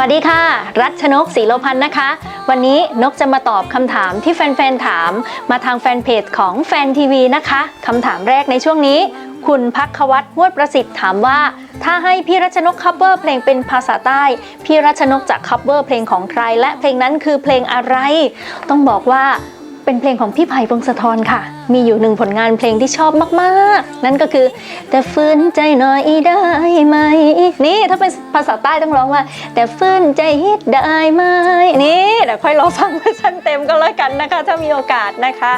วัสดีค่ะ รัชนกศรีโลพันธ์นะคะ วันนี้นกจะมาตอบคำถามที่แฟนๆถาม มาทางแฟนเพจของแฟนทีวีนะคะคำถามแรกในช่วงนี้ คุณพักควัตวดประสิทธิ์ถามว่า ถ้าให้พี่รัชนกคัฟเวอร์เพลงเป็นภาษาใต้ พี่รัชนกจะคัฟเวอร์เพลงของใคร และเพลงนั้นคือเพลงอะไร ต้องบอกว่า เป็นเพลงของพี่ไผ่พงศธรค่ะ มีอยู่หนึ่งผลงานเพลงที่ชอบมากๆ นั่นก็คือ แต่ฟื้นใจหน่อยได้ไหม นี่ถ้าเป็นภาษาใต้ต้องร้องว่า แต่ฟื้นใจฮิตได้ไหม นี่เดี๋ยวค่อยรอฟังเวอร์ชันเต็มก็แล้วกันนะคะ ถ้ามีโอกาสนะคะ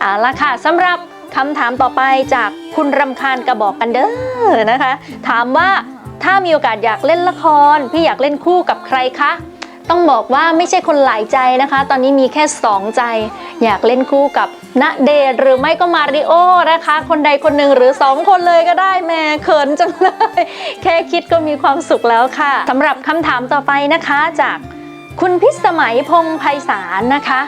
เอาละค่ะสำหรับคำถามต่อไปจากคุณรำคาญกระบอกกันเด้อนะคะ ถามว่าถ้ามีโอกาสอยากเล่นละคร พี่อยากเล่นคู่กับใครคะ ต้องบอกว่าไม่ใช่คนหลายใจนะคะ ตอนนี้มีแค่สองใจ อยากเล่นคู่กับณเดชน์หรือไม่ก็มาริโอนะคะ คนใดคนหนึ่งหรือสองคนเลยก็ได้แม่เขินจังเลย แค่คิดก็มีความสุขแล้วค่ะสำหรับคำถามต่อไปนะคะจากคุณพิสมัยพงษ์ไพศาลนะคะ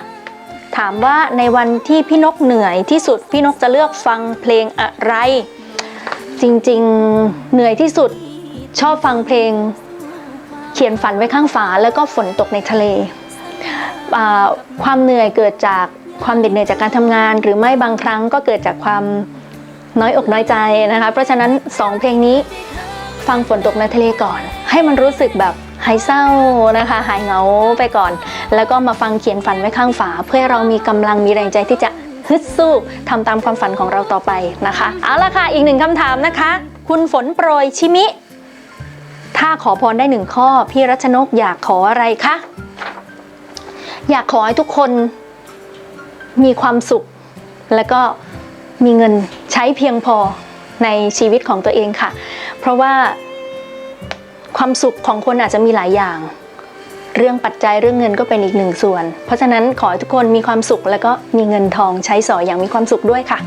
ถามว่าในวันที่พี่นกเหนื่อยที่สุดพี่นกจะเลือกฟังเพลงอะไร จริงๆเหนื่อยที่สุดชอบฟังเพลง ขียนฝันไว้ข้างฝาแล้วก็ฝนตกในทะเล ความเหนื่อยเกิดจากความเหน็ดเหนื่อยจากการทำงาน หรือไม่บางครั้งก็เกิดจากความน้อยอกน้อยใจนะคะ เพราะฉะนั้นสองเพลงนี้ฟังฝนตกในทะเลก่อน ให้มันรู้สึกแบบหายเศร้านะคะ หายเหงาไปก่อน แล้วก็มาฟังเขียนฝันไว้ข้างฝา เพื่อเรามีกำลังมีแรงใจที่จะฮึดสู้ทำตามความฝันของเราต่อไปนะคะ เอาละค่ะอีกหนึ่งคำถามนะคะ คุณฝนโปรยชิมิ ถ้าขอพรได้หนึ่งข้อ พี่รัชนกอยากขออะไรคะ อยากขอให้ทุกคนมีความสุข แล้วก็มีเงินใช้เพียงพอในชีวิตของตัวเองค่ะ เพราะว่าความสุขของคนอาจจะมีหลายอย่าง เรื่องปัจจัยเรื่องเงินก็เป็นอีกหนึ่งส่วน เพราะฉะนั้นขอให้ทุกคนมีความสุขแล้วก็มีเงินทองใช้สอยอย่างมีความสุขด้วยค่ะ